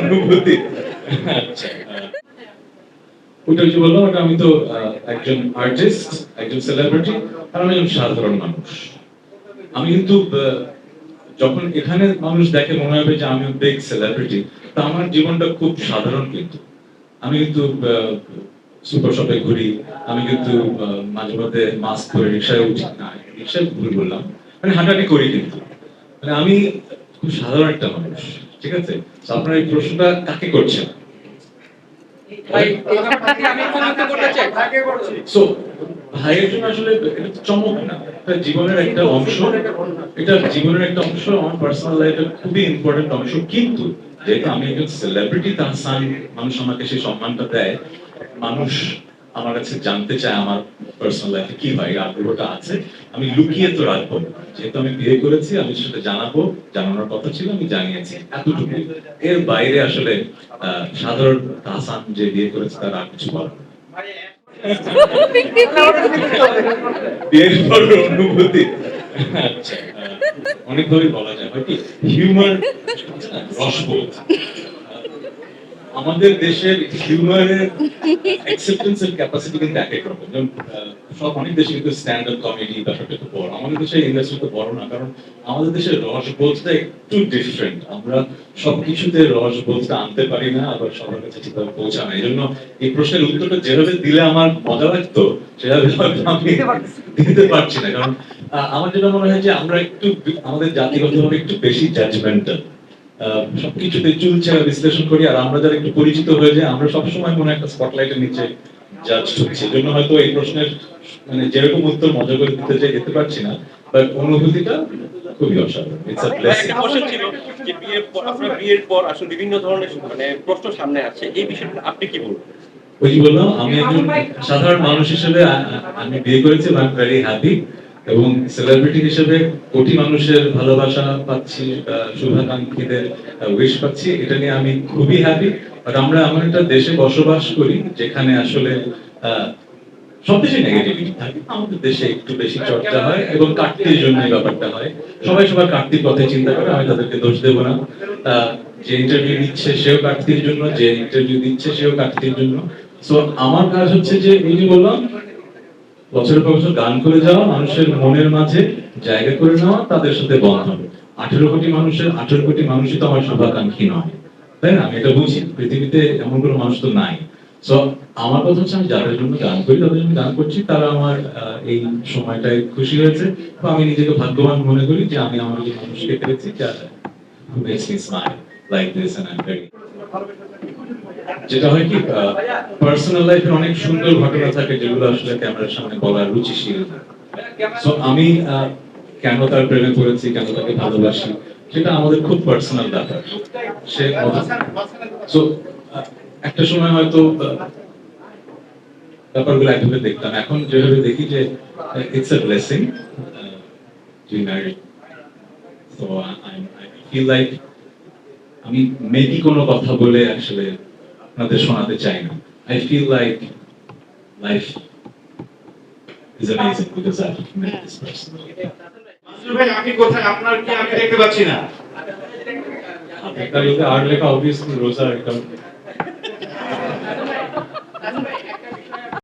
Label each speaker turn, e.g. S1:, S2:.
S1: অনুভূতি যে বললাম, ওটা আমি তো একজন আর্টিস্ট একজন সেলিব্রিটি আর আমি একজন সাধারণ মানুষ। আমি কিন্তু যখন এখানে মানুষ দেখে মনে হবে যে আমি বিগ সেলিব্রিটি তা আমার জীবনটা খুব সাধারণ কিন্তু। আমি কিন্তু সুপার শপে ঘুরি, আমি কিন্তু মাঝে মধ্যে মাস্ক পরে রিক্সায় উঠি। না, রিক্সায় ভুল বললাম মানে হাঁটাহাঁটি করি কিন্তু। মানে আমি খুব সাধারণ একটা মানুষ ঠিক আছে? আপনার এই প্রশ্নটা কাকে করছেন?
S2: ভাই এই ব্যাপারটা আমি প্রমাণিত করতে চাই?
S1: সো ভাইয়ের জন্য আসলে চমক না এটা জীবনের একটা অংশ। এটা জীবনের একটা অংশ আমার পার্সোনাল লাইফের খুবই ইম্পর্টেন্ট অংশ। কিন্তু যেহেতু আমি একজন সেলিব্রিটি তাহসান মানুষ আমাকে সেই সম্মানটা দেয়। মানুষ আমার কাছে জানতে চায় আমার পার্সোনাল লাইফে কি হয় আগ্রহটা আছে, আমি লুকিয়ে তো রাখব যেহেতু আমি বিয়ে করেছি, আমি সেটা জানাব, জানানোর কথা ছিল, আমি জানিয়েছি এতটুকু এর বাইরে আসলে সাধারণ তাহসান যে বিয়ে করেছে, তার আর কিছু বলার আচ্ছা অনেকভাবে বলা যায়, হয় কি? হিউমার রসবোধ আমাদের দেশের হিউমারের অ্যাকসেপ্টেন্সের ক্যাপাসিটি কিন্তু এক এক রকম। যেমন সব অনেক দেশে কিন্তু স্ট্যান্ড আপ কমেডি ব্যাপারটা একটু বড়। আমাদের দেশের ইন্ডাস্ট্রি তো বড় না কারণ আমাদের দেশের রসবোধটা একটু ডিফারেন্ট আমরা সবকিছুতে রসবোধটা আনতে পারি না আবার সবার কাছে ঠিকভাবে পৌঁছায় না। এই জন্য এই প্রশ্নের উত্তরটা যেভাবে দিলে আমার মজা লাগতো সেভাবে আমি দিতে পারছি না। কারণ আমার যেটা মনে হয় যে আমরা একটু আমাদের জাতিগতভাবে একটু বেশি জাজমেন্টাল সবকিছুতে চুল ছেড়া বিশ্লেষণ করি আর আমরা যারা একটু পরিচিত হয়ে যাই আমরা সবসময় হয় একটা স্পটলাইটের নিচে জাজ হচ্ছি। জন্য হয়তো এই প্রশ্নের মানে যেরকম উত্তর মজা করে দিতে চাই যেতে পারছি না বাট অনুভূতিটা খুবই অসাধারণ। ইটস আ ব্লেসিং
S3: ছিল যে বিয়ের পর আপনার বিয়ের পর আসলে বিভিন্ন ধরনের মানে প্রশ্ন সামনে আছে এই বিষয়টা আপনি কি বলবেন?
S1: ওই বললাম আমি একজন সাধারণ মানুষ হিসেবে আমি বিয়ে করেছি আই এম ভেরি হ্যাপি এবং সেলিব্রিটি হিসেবে কোটি মানুষের ভালোবাসা পাচ্ছি শুভাকাঙ্ক্ষীদের উইশ পাচ্ছি, এটা নিয়ে আমি খুবই হ্যাপি বাট আমরা এমন একটা দেশে বসবাস করি যেখানে আসলে সব দেশে দেশে একটু বেশি চর্চা হয় এবং কাটতির ব্যাপারটা হয়। সবাই কাটতির কথা চিন্তা করে, আমি তাদেরকে দোষ দেবো না। যে ইন্টারভিউ দিচ্ছে সেও জন্য, যে ইন্টারভিউ দিচ্ছে সেও কাটতির জন্য। আমার কাজ হচ্ছে যে যে বললাম বছরের পর বছর গান করে যাওয়া, মানুষের মনের মাঝে জায়গা করে নেওয়া, তাদের সাথে বন্ধ হবে। আঠেরো কোটি মানুষের, আঠেরো কোটি মানুষই তো আমার শুভাকাঙ্ক্ষী নয়। তাই না? আমি এটা বুঝি। পৃথিবীতে এমন কোনো মানুষ তো নাই। সো আমার কথা হচ্ছে আমি যাদের জন্য গান করি, তাদের জন্য গান করছি। তারা আমার এই সময়টায় খুশি হয়েছে। বা আমি নিজেকে ভাগ্যবান মনে করি যে আমি আমার মানুষকে পেয়েছি, যারা like this and I'm very যেটা হয় কি পার্সোনাল লাইফে অনেক সুন্দর ঘটনা থাকে যেগুলো আসলে ক্যামেরার সামনে বলার রুচিশীল। সো আমি কেন তার প্রেমে পড়েছি, কেন তাকে ভালোবাসি, সেটা আমাদের খুব পার্সোনাল ব্যাপার। সে সো একটা সময় হয়তো ব্যাপারগুলো একভাবে দেখতাম। এখন যেভাবে দেখি যে it's a blessing to married so I feel like আমি মেকি কোনো কথা বলে আসলে আপনাদের শোনাতে চাই না I feel like life is amazing because I met this person
S4: Masud ভাই আপনি কোথায়? আপনার কি আমি দেখতে পাচ্ছি না।
S1: একটা লোকে আর লেখা অবভিয়াসলি রোজা এটা